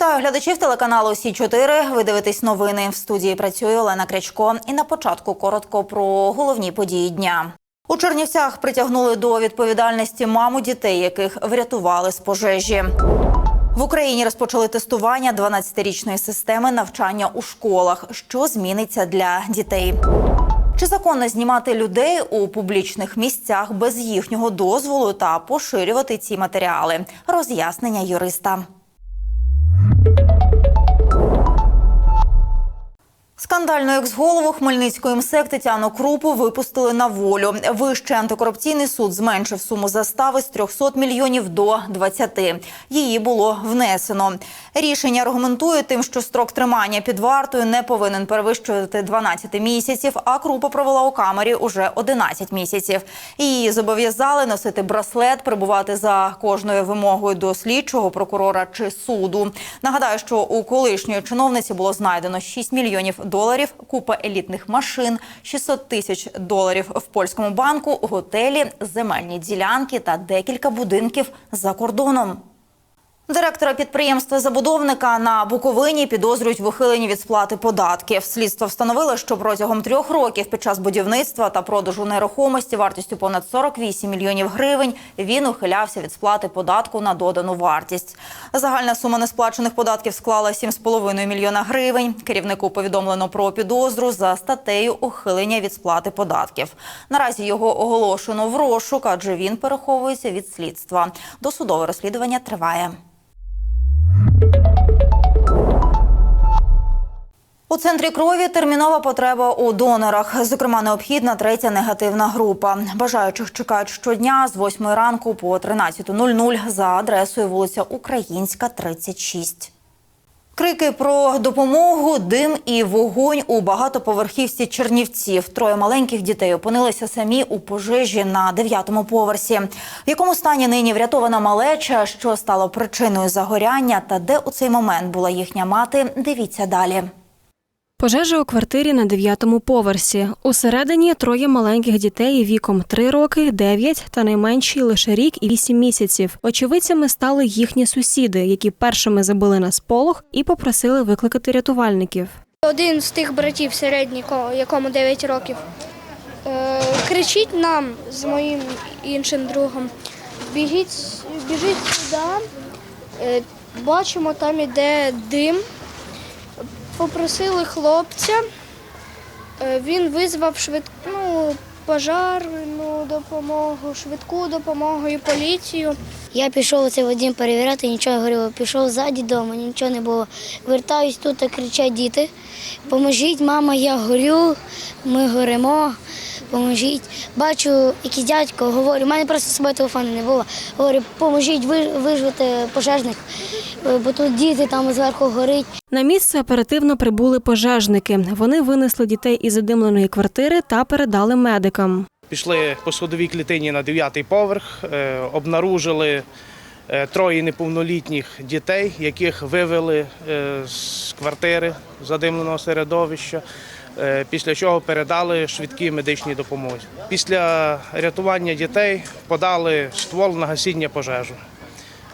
Вітаю глядачів телеканалу Сі 4 Ви дивитесь новини. В студії працює Олена Крячко. І на початку коротко про головні події дня. У Чернівцях притягнули до відповідальності маму дітей, яких врятували з пожежі. В Україні розпочали тестування 12-річної системи навчання у школах, що зміниться для дітей. Чи законно знімати людей у публічних місцях без їхнього дозволу та поширювати ці матеріали? Роз'яснення юриста. Скандальну екс-голову Хмельницької МСЕК Тетяну Крупу випустили на волю. Вищий антикорупційний суд зменшив суму застави з 300 мільйонів до 20. Її було внесено. Рішення аргументує тим, що строк тримання під вартою не повинен перевищувати 12 місяців, а Крупа провела у камері уже 11 місяців. Її зобов'язали носити браслет, прибувати за кожною вимогою до слідчого прокурора чи суду. Нагадаю, що у колишньої чиновниці було знайдено 6 мільйонів доларів, купа елітних машин, 600 тисяч доларів в польському банку, готелі, земельні ділянки та декілька будинків за кордоном. Директора підприємства забудовника на Буковині підозрюють в ухиленні від сплати податків. Слідство встановило, що протягом трьох років під час будівництва та продажу нерухомості вартістю понад 48 мільйонів гривень він ухилявся від сплати податку на додану вартість. Загальна сума несплачених податків склала 7,5 мільйона гривень. Керівнику повідомлено про підозру за статтею ухилення від сплати податків. Наразі його оголошено в розшук, адже він переховується від слідства. Досудове розслідування триває. У центрі крові термінова потреба у донорах. Зокрема, необхідна третя негативна група. Бажаючих чекають щодня з 8 ранку по 13.00 за адресою вулиця Українська, 36. Крики про допомогу, дим і вогонь у багатоповерхівці Чернівців. Троє маленьких дітей опинилися самі у пожежі на дев'ятому поверсі. В якому стані нині врятована малеча, що стало причиною загоряння, та де у цей момент була їхня мати, дивіться далі. Пожежа у квартирі на дев'ятому поверсі. Усередині троє маленьких дітей віком 3 роки, 9 та найменший лише рік і 8 місяців. Очевидцями стали їхні сусіди, які першими забили на сполох і попросили викликати рятувальників. Один з тих братів середній, ко- якому 9 років, е, кричить нам з моїм іншим другом. Біжіть, біжіть сюди. Е, бачимо, там іде дим. Попросили хлопця. Е, він визвав швидку ну, пожарну допомогу, швидку допомогу і поліцію. Я пішов цей Вадим перевіряти, нічого не. Пішов ззаді вдома, нічого не було. Вертаюсь тут, та кричать діти. Поможіть, мама, я горю, ми горимо, поможіть. Бачу, якийсь дядько, говорю, у мене просто з собою телефону не було. Говорю, поможіть ви- вижити пожежних, е, бо тут діти там зверху горить. На місце оперативно прибули пожежники. Вони винесли дітей із задимленої квартири та передали медикам. Пішли по сходовій клітині на дев'ятий поверх, е, обнаружили е, троє неповнолітніх дітей, яких вивели з квартири задимленого середовища. Е, Після чого передали швидкій медичній допомозі. Після рятування дітей подали ствол на гасіння пожежу.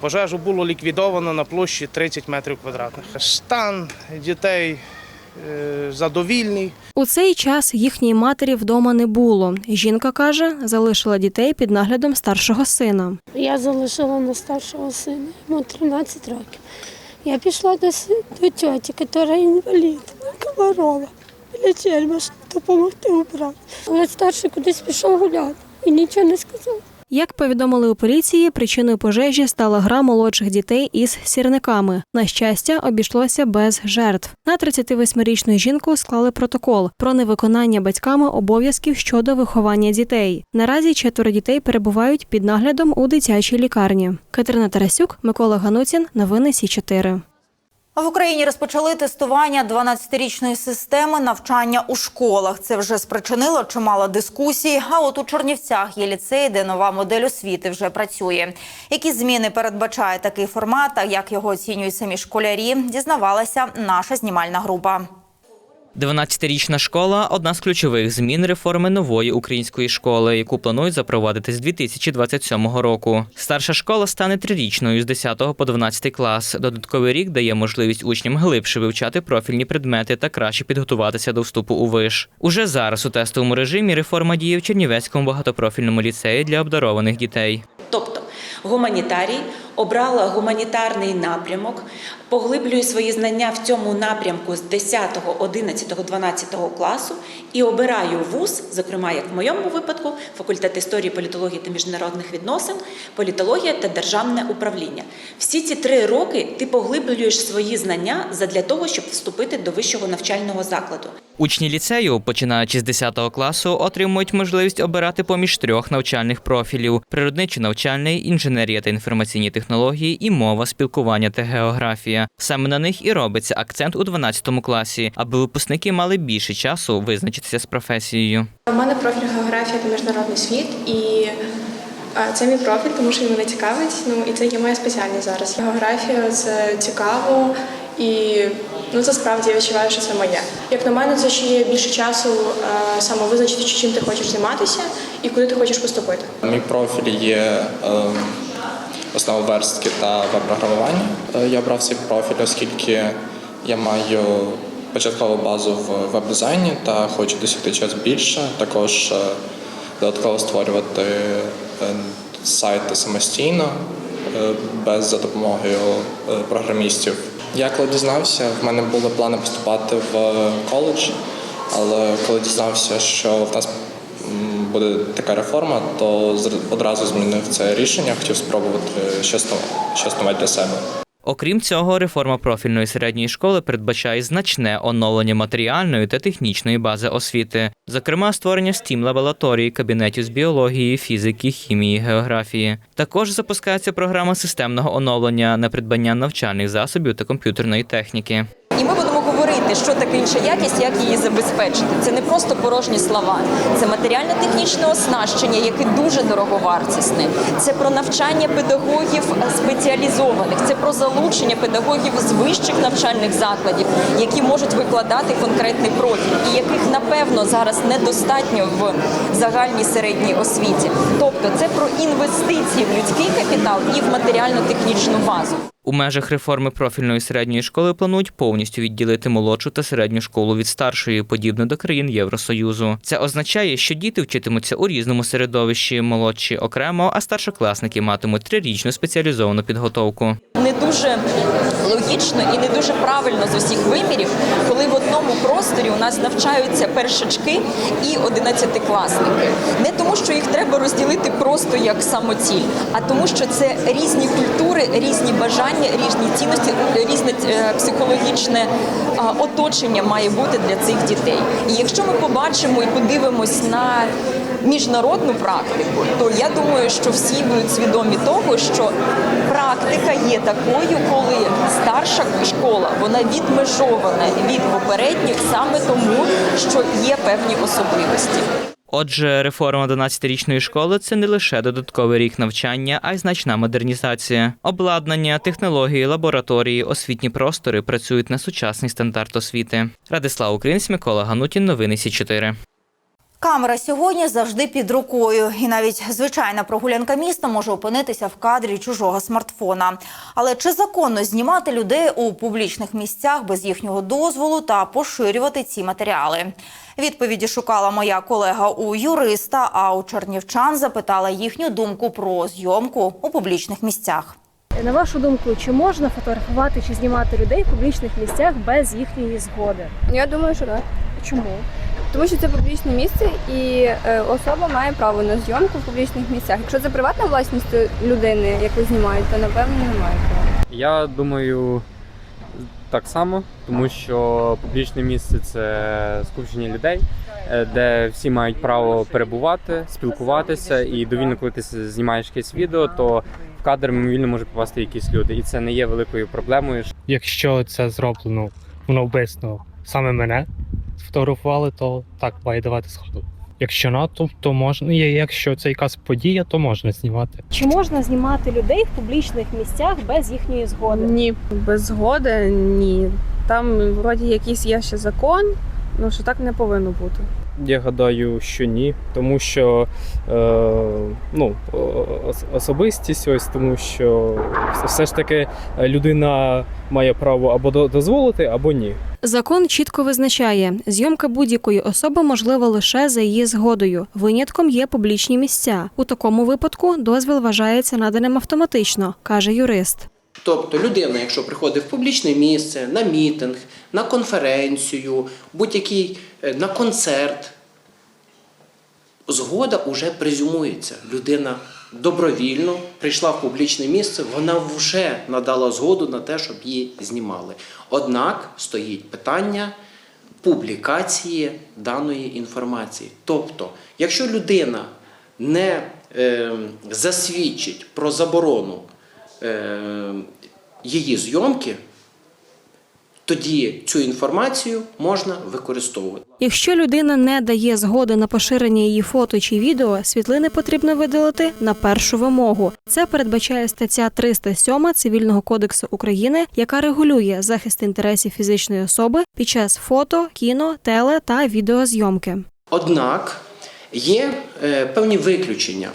Пожежу було ліквідовано на площі 30 метрів квадратних. Стан дітей е, задовільний. У цей час їхньої матері вдома не було. Жінка каже, залишила дітей під наглядом старшого сина. Я залишила на старшого сина, йому 13 років. Я пішла до, до тьоті, яка інвалід, Комарова, біля черма, допомогти убрати. Але старший кудись пішов гуляти і нічого не сказав. Як повідомили у поліції, причиною пожежі стала гра молодших дітей із сірниками. На щастя, обійшлося без жертв. На 38-річну жінку склали протокол про невиконання батьками обов'язків щодо виховання дітей. Наразі четверо дітей перебувають під наглядом у дитячій лікарні. Катерина Тарасюк, Микола Гануцін. Новини Сі 4 В Україні розпочали тестування 12-річної системи навчання у школах. Це вже спричинило чимало дискусій. А от у Чернівцях є ліцей, де нова модель освіти вже працює. Які зміни передбачає такий формат, та як його оцінюють самі школярі, дізнавалася наша знімальна група. 12-річна школа одна з ключових змін реформи нової української школи, яку планують запровадити з 2027 року. Старша школа стане трирічною з 10 по 12 клас. Додатковий рік дає можливість учням глибше вивчати профільні предмети та краще підготуватися до вступу у виш. Уже зараз у тестовому режимі реформа діє в Чернівецькому багатопрофільному ліцеї для обдарованих дітей. Тобто гуманітарій обрала гуманітарний напрямок, поглиблює свої знання в цьому напрямку з 10, 11, 12 класу і обираю вуз, зокрема, як в моєму випадку, факультет історії, політології та міжнародних відносин, політологія та державне управління. Всі ці три роки ти поглиблюєш свої знання задля того, щоб вступити до вищого навчального закладу. Учні ліцею, починаючи з 10 класу, отримують можливість обирати поміж трьох навчальних профілів: природничо-навчальний, інженерія та інформаційні технології і мова, спілкування та географія. Саме на них і робиться акцент у 12 класі, аби випускники мали більше часу визначитися з професією. У мене профіль географія та міжнародний світ, і це мій профіль, тому що він мене цікавить. Ну і це є моя спеціальність зараз. Географія це цікаво, і ну це справді я відчуваю, що це моє. Як на мене, це ще є більше часу е, саме визначити, чим ти хочеш займатися і куди ти хочеш поступити. Мій профіль є е, основа верстки та веб-програмування. Е, Я обрав цей профіль, оскільки я маю початкову базу в веб-дизайні та хочу досягти чогось більше. Також е, додатково створювати е, сайти самостійно без за допомогою програмістів. Я коли дізнався, в мене були плани поступати в коледж, але коли дізнався, що в нас буде така реформа, то одразу змінив це рішення. Хотів спробувати щось нове, для себе. Окрім цього, реформа профільної середньої школи передбачає значне оновлення матеріальної та технічної бази освіти, зокрема створення стім лабораторій, кабінетів з біології, фізики, хімії, географії. Також запускається програма системного оновлення на придбання навчальних засобів та комп'ютерної техніки. І ми будемо що таке інша якість, як її забезпечити. Це не просто порожні слова, це матеріально-технічне оснащення, яке дуже дороговартісне. Це про навчання педагогів спеціалізованих, це про залучення педагогів з вищих навчальних закладів, які можуть викладати конкретний профіль, і яких напевно зараз недостатньо в загальній середній освіті. Тобто, це про інвестиції в людський капітал і в матеріально-технічну базу. У межах реформи профільної середньої школи планують повністю відділити молодшу та середню школу від старшої, подібно до країн Євросоюзу. Це означає, що діти вчитимуться у різному середовищі, молодші окремо, а старшокласники матимуть трирічну спеціалізовану підготовку. не дуже логічно і не дуже правильно з усіх вимірів, коли в одному просторі у нас навчаються першачки і одинадцятикласники. Не тому, що їх треба розділити просто як самоціль, а тому, що це різні культури, різні бажання, різні цінності, різне е, психологічне оточення має бути для цих дітей. І якщо ми побачимо і подивимось на міжнародну практику, то я думаю, що всі будуть свідомі того, що практика є такою, коли старша школа вона відмежована від попередніх саме тому, що є певні особливості. Отже, реформа 12-річної школи це не лише додатковий рік навчання, а й значна модернізація. Обладнання, технології, лабораторії, освітні простори працюють на сучасний стандарт освіти. Радислав Українець, Микола Ганутін, новини Сі 4 Камера сьогодні завжди під рукою, і навіть звичайна прогулянка міста може опинитися в кадрі чужого смартфона. Але чи законно знімати людей у публічних місцях без їхнього дозволу та поширювати ці матеріали? Відповіді шукала моя колега у юриста, а у чернівчан запитала їхню думку про зйомку у публічних місцях. На вашу думку, чи можна фотографувати чи знімати людей в публічних місцях без їхньої згоди? Я думаю, що так. Чому? Тому що це публічне місце, і е, особа має право на зйомку в публічних місцях. Якщо це приватна власність людини, яку знімають, то напевно немає права. Я думаю, так само, тому що публічне місце це скупчення людей, е, де всі мають право перебувати, спілкуватися, і довільно, коли ти знімаєш якесь відео, то в кадр мимовільно може попасти якісь люди, і це не є великою проблемою. Якщо це зроблено навмисно саме мене сфотографували, то так має давати сходу. Якщо натовп, то, то можна. Якщо це якась подія, то можна знімати. Чи можна знімати людей в публічних місцях без їхньої згоди? Ні, без згоди ні. Там вроді якийсь є ще закон, Ну що так не повинно бути. Я гадаю, що ні, тому що е, ну, особистість, ось тому що все ж таки людина має право або дозволити, або ні. Закон чітко визначає, зйомка будь-якої особи можлива лише за її згодою. Винятком є публічні місця. У такому випадку дозвіл вважається наданим автоматично, каже юрист. Тобто людина, якщо приходить в публічне місце, на мітинг, на конференцію, будь-який е, на концерт, згода вже презюмується. Людина добровільно прийшла в публічне місце, вона вже надала згоду на те, щоб її знімали. Однак стоїть питання публікації даної інформації. Тобто, якщо людина не е, засвідчить про заборону її зйомки, тоді цю інформацію можна використовувати. Якщо людина не дає згоди на поширення її фото чи відео, світлини потрібно видалити на першу вимогу. Це передбачає стаття 307 Цивільного кодексу України, яка регулює захист інтересів фізичної особи під час фото, кіно, теле та відеозйомки. Однак є е, певні виключення.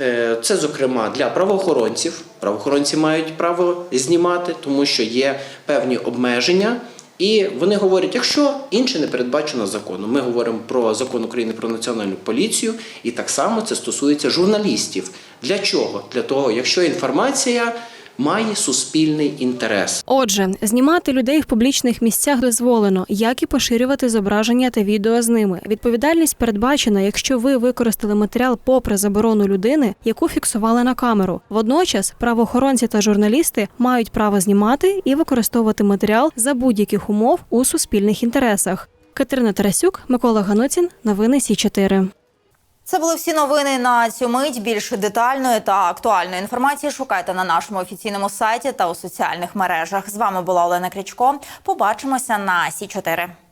Е, Це, зокрема, для правоохоронців. Правоохоронці мають право знімати, тому що є певні обмеження. І вони говорять, якщо інше не передбачено законом. Ми говоримо про закон України про національну поліцію, і так само це стосується журналістів. Для чого? Для того, якщо інформація має суспільний інтерес. Отже, знімати людей в публічних місцях дозволено, як і поширювати зображення та відео з ними. Відповідальність передбачена, якщо ви використали матеріал попри заборону людини, яку фіксували на камеру. Водночас правоохоронці та журналісти мають право знімати і використовувати матеріал за будь-яких умов у суспільних інтересах. Катерина Тарасюк, Микола Гануцін, новини Сі 4 Це були всі новини на цю мить. Більше детальної та актуальної інформації шукайте на нашому офіційному сайті та у соціальних мережах. З вами була Олена Крічко. Побачимося на Сі 4